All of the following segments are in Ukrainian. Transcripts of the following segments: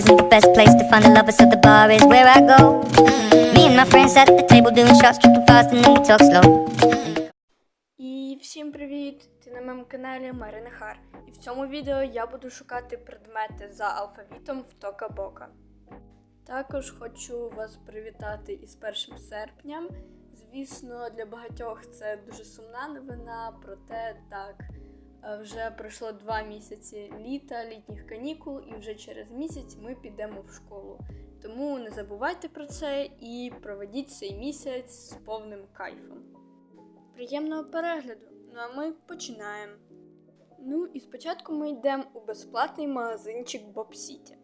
isn't the best place to find a lover, so the bar is where I go. Me and my friends at the table doing shots, tripping fast, and then we talk slow. І всім привіт! Ти на моєму каналі Марина Хар. І в цьому відео я буду шукати предмети за алфавітом в Тока-Бока. Також хочу вас привітати із 1 серпням. Звісно, для багатьох це дуже сумна новина, проте так. Е, Вже пройшло два місяці літа, літніх канікул, і вже через місяць ми підемо в школу. Тому не забувайте про це і проведіть цей місяць з повним кайфом. Приємного перегляду. Ну а ми починаємо. Ну і спочатку ми йдемо у безплатний магазинчик Bob City.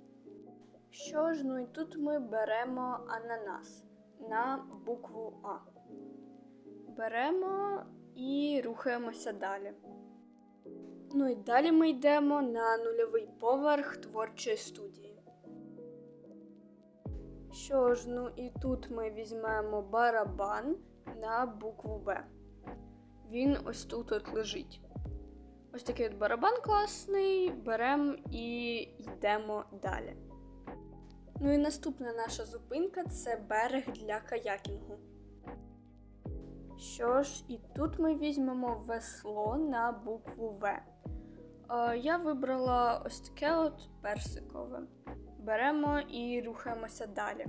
Що ж, ну і тут ми беремо ананас на букву А. Беремо і рухаємося далі. Ну і далі ми йдемо на нульовий поверх творчої студії. Що ж, ну і тут ми візьмемо барабан на букву Б. Він ось тут от лежить. Ось такий от барабан класний, беремо і йдемо далі. Ну і наступна наша зупинка це берег для каякінгу. Що ж, і тут ми візьмемо весло на букву В. Е, я вибрала ось таке от персикове. Беремо і рухаємося далі.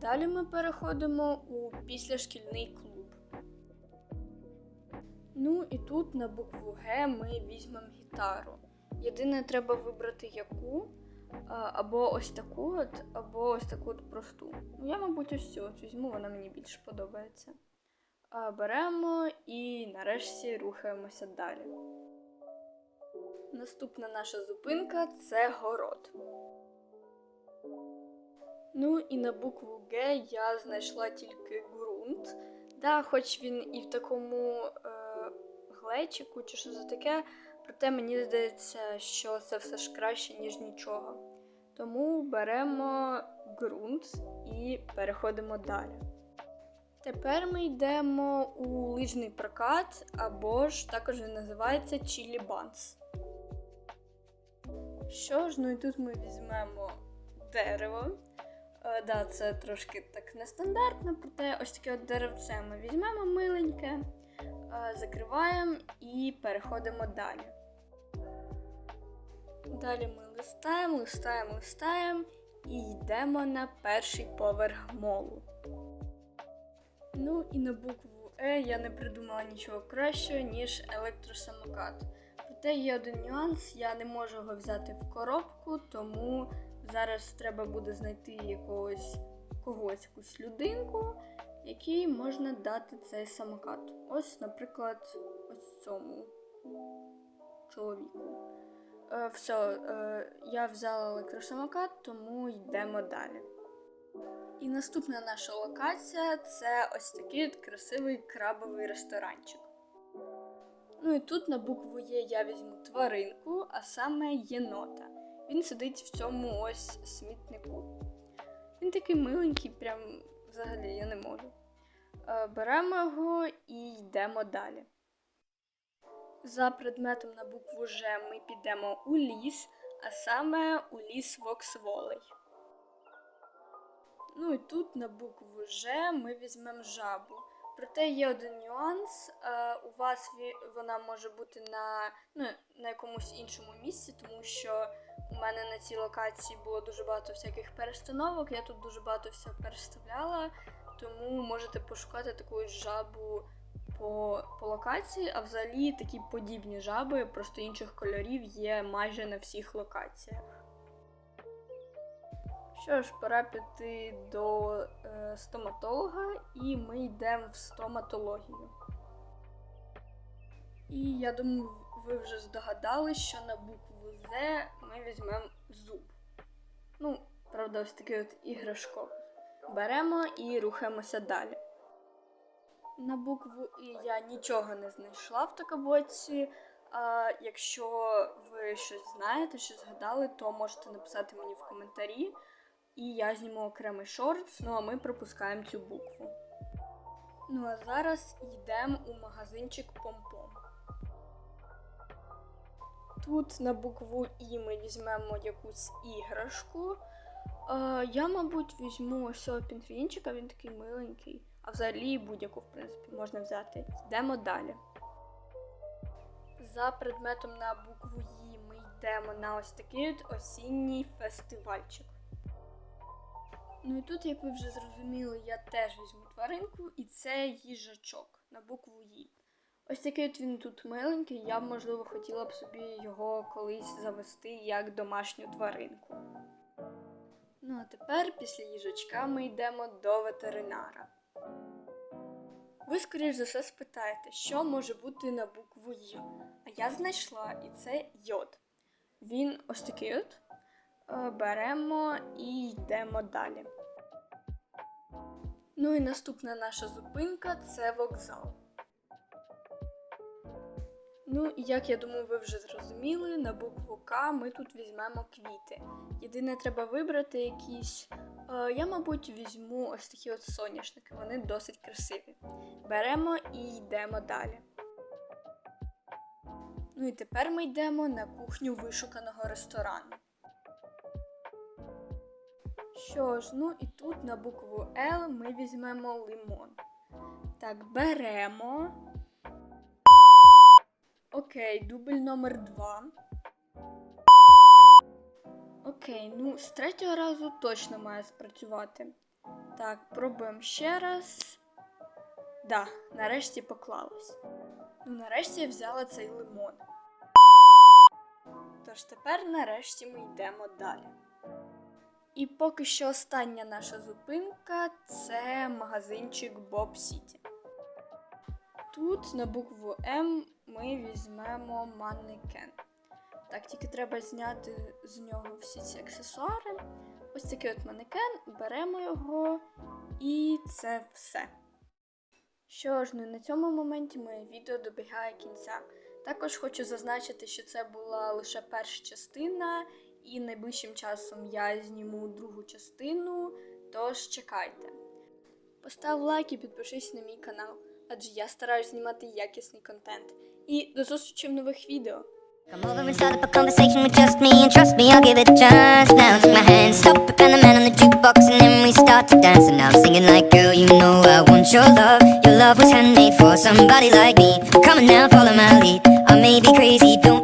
Далі ми переходимо у післяшкільний клуб. Ну і тут на букву Г ми візьмемо гітару. Єдине, треба вибрати яку. Або ось таку от, або ось таку от просту. Ну, я, мабуть, ось цю от візьму, вона мені більше подобається. Беремо і нарешті рухаємося далі. Наступна наша зупинка це город. Ну і на букву Г я знайшла тільки ґрунт. Да, хоч він і в такому е, глечику чи що за таке, проте мені здається, що це все ж краще, ніж нічого. Тому беремо ґрунт і переходимо далі. Тепер ми йдемо у лижний прокат, або ж також він називається Чілі Банс. Що ж, ну і тут ми візьмемо дерево. Е, да, це трошки так нестандартно, проте ось таке от деревце ми візьмемо миленьке, е, закриваємо і переходимо далі. Далі ми листаємо, листаємо, листаємо і йдемо на перший поверх молу. Ну і на букву Е я не придумала нічого кращого, ніж електросамокат. Проте є один нюанс, я не можу його взяти в коробку, тому зараз треба буде знайти якогось когось, якусь людинку, якій можна дати цей самокат. Ось, наприклад, ось цьому чоловіку. Е, все, е, я взяла електросамокат, тому йдемо далі. І наступна наша локація це ось такий от красивий крабовий ресторанчик. Ну і тут на букву Є я візьму тваринку, а саме єнота. Він сидить в цьому ось смітнику. Він такий миленький, прям взагалі я не можу. Е, Беремо його і йдемо далі. За предметом на букву Ж ми підемо у ліс, а саме у ліс Воксволей. Ну і тут на букву Ж ми візьмемо жабу. Проте є один нюанс. Е, у вас вона може бути на, ну, на якомусь іншому місці, тому що у мене на цій локації було дуже багато всяких перестановок. Я тут дуже багато всього переставляла, тому можете пошукати таку жабу по, по локації, а взагалі такі подібні жаби, просто інших кольорів є майже на всіх локаціях. Що ж, пора піти до е, стоматолога, і ми йдемо в стоматологію. І я думаю, ви вже здогадались, що на букву З ми візьмемо зуб. Ну, правда, ось такий от іграшковий. Беремо і рухаємося далі. На букву І я нічого не знайшла в такоботці. А якщо ви щось знаєте, щось згадали, то можете написати мені в коментарі. І я зніму окремий шортс, ну а ми пропускаємо цю букву. Ну а зараз йдемо у магазинчик Помпом. Тут на букву І ми візьмемо якусь іграшку. Е, я, мабуть, візьму ось цього пінгвінчика, він такий миленький. А взагалі будь-яку, в принципі, можна взяти. Йдемо далі. За предметом на букву І ми йдемо на ось такий осінній фестивальчик. Ну і тут, як ви вже зрозуміли, я теж візьму тваринку, і це їжачок на букву І. Ось такий от він тут миленький, я б, можливо, хотіла б собі його колись завести як домашню тваринку. Ну а тепер після їжачка ми йдемо до ветеринара. Ви, скоріш за все, спитаєте, що може бути на букву Й. А я знайшла, і це йод. Він ось такий от. Е, Беремо і йдемо далі. Ну і наступна наша зупинка це вокзал. Ну, і як я думаю, ви вже зрозуміли, на букву К ми тут візьмемо квіти. Єдине, треба вибрати якісь. Е, я, мабуть, візьму ось такі от соняшники, вони досить красиві. Беремо і йдемо далі. Ну і тепер ми йдемо на кухню вишуканого ресторану. Що ж, ну і тут на букву Л ми візьмемо лимон. Так, беремо. Окей, дубль номер два. Окей, ну з третього разу точно має спрацювати. Так, пробуємо ще раз. Да, нарешті поклалось. Ну, нарешті я взяла цей лимон. Тож тепер нарешті ми йдемо далі. І поки що остання наша зупинка це магазинчик Bob City. Тут на букву М ми візьмемо манекен. Так, тільки треба зняти з нього всі ці аксесуари. Ось такий от манекен, беремо його, і це все. Що ж, ну на цьому моменті моє відео добігає кінця. Також хочу зазначити, що це була лише перша частина, і найближчим часом я зніму другу частину, тож чекайте. Постав лайк і підпишись на мій канал, адже я стараюсь знімати якісний контент. І до зустрічі в нових відео! Come over and start up a conversation with just me And trust me, I'll give it a chance Now take my hand, stop it, and the man on the jukebox And then we start to dance And I'm singing like, girl, you know I want your love Your love was handmade for somebody like me Come on now, follow my lead I may be crazy, don't